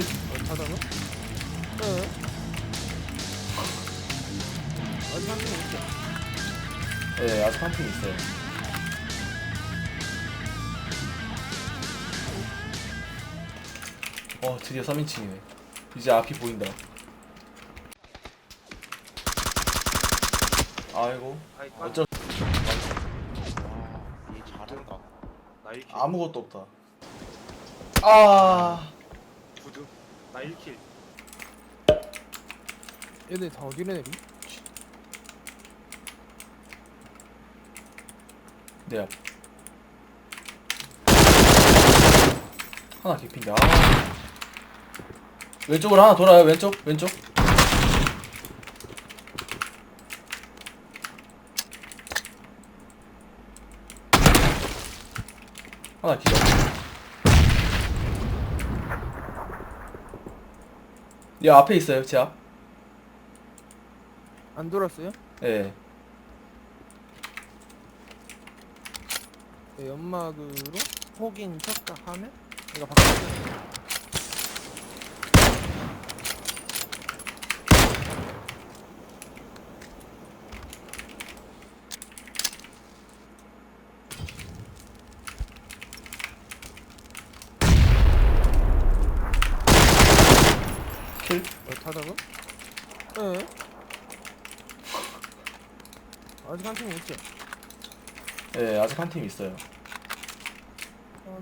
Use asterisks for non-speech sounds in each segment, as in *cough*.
킬. 자다가? 네. 아직 한명 있죠. 네, 아직 한 팀 있어요. 어, 드디어 3인칭이네. 이제 앞이 보인다. 아이고, 아이 어쩔 얘 잘한다 나 1킬 아무것도 없다. 아, 부두 나 1킬 얘네 다 어디로 내리? 내 앞. 하나 개핀데. 아. 왼쪽으로 하나 돌아요. 왼쪽, 왼쪽. 하나 기절. 얘 앞에 있어요, 제 앞. 안 돌았어요? 예. 네, 연막으로 혹인 쳤다 하면 얘가 바뀌 킬. 어, 타다가? 네. 아직 한 팀 있죠. 예, 아직 한 팀 있어요. 아,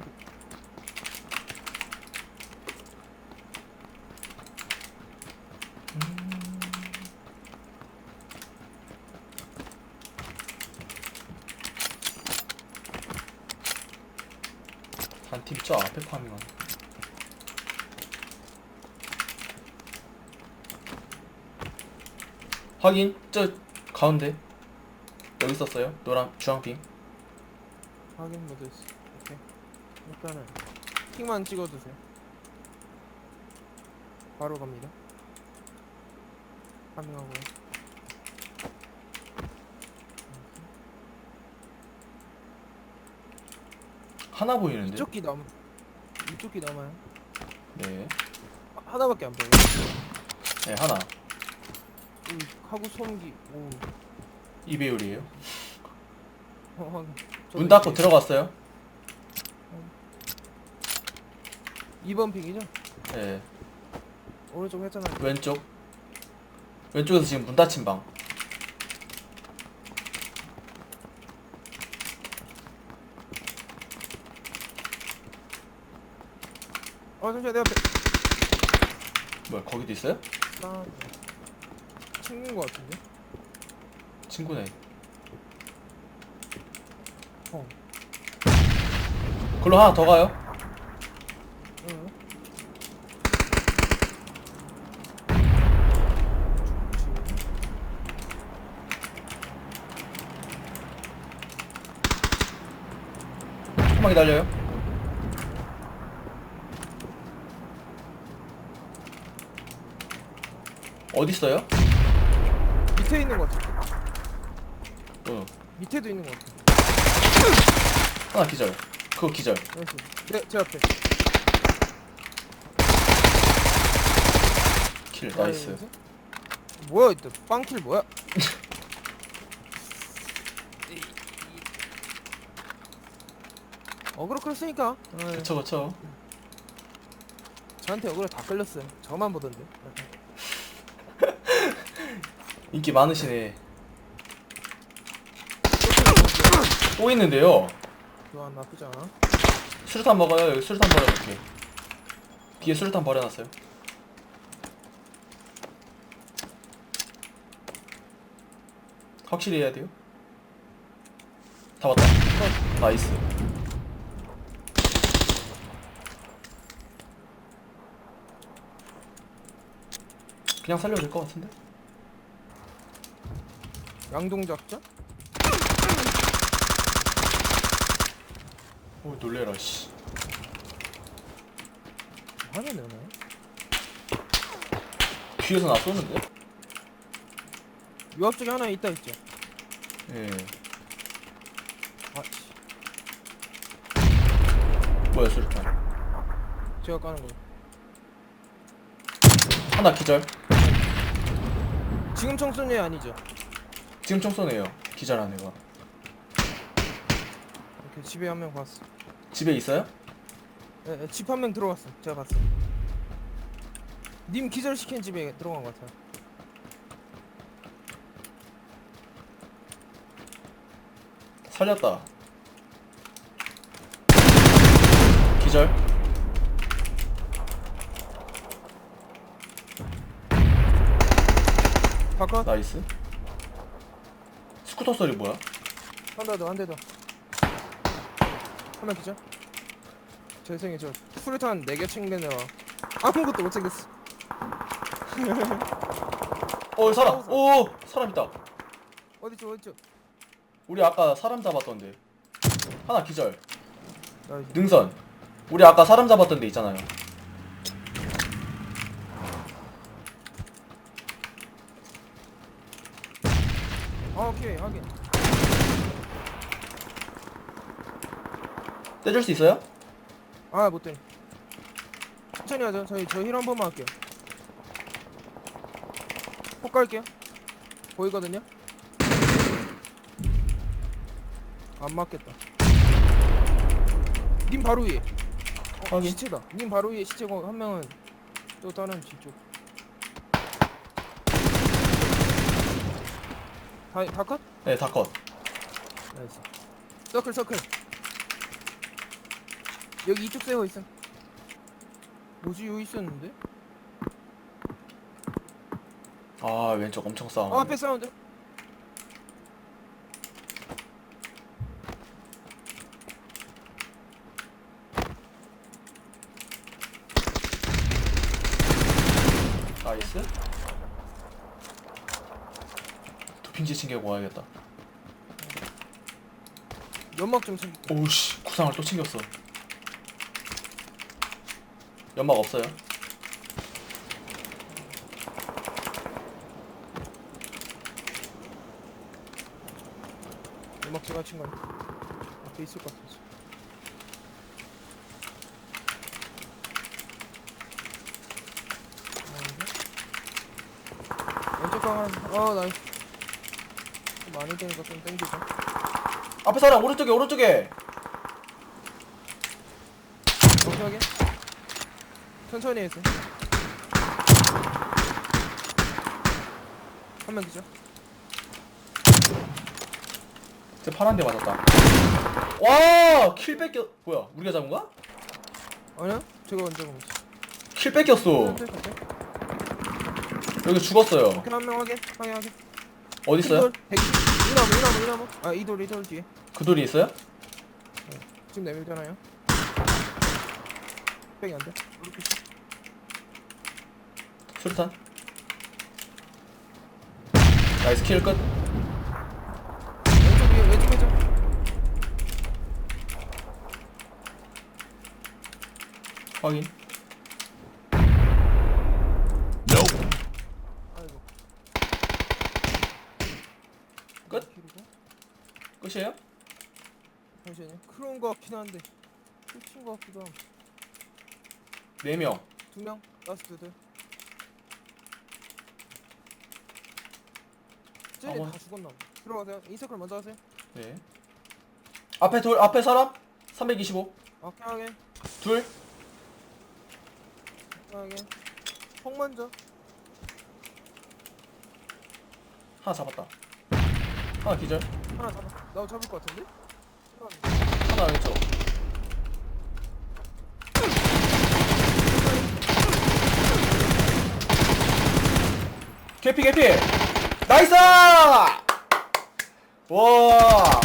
한팀저 앞에 파밍하네. 확인. 저 가운데. 여기 있었어요. 노란 주황핑. 확인 못했어. 오케이. 일단은 틱만 찍어두세요. 바로 갑니다. 파밍하고요. 하나 보이는데. 이쪽 기 남, 이쪽 기 남아요. 네. 하- 하나밖에 안 보여. 네, 하나. 이 하고 소음기. 오. 이배율이에요. 어, 확인. 문 닫고 들어갔어요. 2번 픽이죠? 네. 오른쪽 했잖아요. 왼쪽. 왼쪽에서 지금 문 닫힌 방. 어, 잠시만 내 앞에. 뭐야, 거기도 있어요? 아, 친구인 것 같은데? 친구네. 어. 글로 하나 더 가요. 응. 조금만 기다려요. 어디 있어요? 밑에 있는 것 같아. 어. 밑에도 있는 것 같아. 하나 기절. 그거 기절. 나이스. 네, 제 앞에. 킬 나이스. 나이스. 뭐야 이때 빵킬 뭐야? *laughs* 어그로 끌었으니까 네, 그쵸 그쵸. 저한테 어그로 다 끌렸어요 저만 보던데 인기 많으시네. 또 있는데요. 교환 나쁘지 않아 수류탄 먹어요. 여기 수류탄 버려놓을게. 뒤에 수류탄 버려놨어요. 확실히 해야 돼요. 다 왔다. 나이스. 그냥 살려도 될 것 같은데? 양동작전? 오 놀래라 씨. 하네 너네 뒤에서 나 쏘는데? 요 앞쪽에 하나 있다 있죠 예. 아씨 뭐야 수류탄. 제가 까는 거 하나 기절. 지금 청소년 아니죠? 지금 총 쏘네요. 기절한 애가. 이렇게 집에 한 명 봤어. 집에 있어요? 예, 예, 집 한 명 들어갔어. 제가 봤어. 님 기절 시킨 집에 들어간 것 같아요. 살렸다. 기절. 바꿔. 나이스. 스쿠터 소리 뭐야? 한대 더, 한대 더. 한명 기절. 제 생에 저 수류탄 4개 챙겨내와. 아무것도 못 챙겼어. *laughs* 어 사람. 오 사람 있다. 어디죠, 어디죠? 우리 아까 사람 잡았던데. 하나 기절. 나 이제 능선. 우리 아까 사람 잡았던 데 있잖아요. 아, 오케이, 확인. 떼줄 수 있어요? 아, 못 되네. 천천히 하자. 저희 저 힐 한 번만 할게요. 폭 갈게요. 보이거든요? 안 맞겠다. 님 바로 위에. 어, 확인. 시체다. 님 바로 위에 시체고 한 명은 또 다른 뒤쪽. 다, 다 컷? 네, 다 컷. 나이스. 서클 서클. 여기 이쪽 세워 있어. 뭐지 여기 있었는데? 아, 왼쪽 엄청 싸움. 어 앞에 사운드. 나이스. 도핑지 챙겨고 와야겠다. 연막 좀 챙겨. 오우씨, 구상을 또 챙겼어. 연막 없어요? 연막 제가 친거 앞에 있을 것 같아. 왼쪽 방 하나. 어 나이스. 좀 많이 되니까 좀 땡기죠. 앞에 사람 오른쪽에 오른쪽에. 정확하게. 천천히 해서. 한 명 기죠. 제 파란 데 맞았다. 와, 킬 뺏겨. 뭐야? 우리가 잡은 거야? 아니야? 제가 먼저 있어. 킬 뺏겼어. 여기 죽었어요. 한명 확인. 확인 확인. 어디 있어요? 이나무 이나무 이나무. 아 이돌 이돌 뒤에. 그 돌이 있어요? 지금 내밀잖아요. 백이 안 돼. 이렇게 있어. 수류탄. 나이스 킬 끝. 왼쪽 위에 왼쪽 왼쪽. 확인. 아이고. 끝? 끝이에요? 잠시만요. 그런 거 같긴 한데. 끝인 거 같기도 하고. 네 명. 두 명. 라스트들. 쟤네 아, 다 죽었나 봐. 들어가세요. 인서클 먼저 하세요. 네. 앞에 돌 앞에 사람 325. 오케이 하게. 둘. 하게. 폭 먼저. 하나 잡았다. 하나 기절. 하나 잡아. 나 잡을 것 같은데? 하나 왼쪽. 개피 개피. 나이스! 와.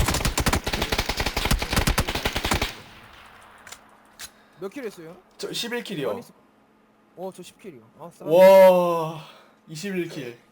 몇킬 했어요? 저 11킬이요. 어, 저 10킬이요. 아, 싸. 와. 21킬.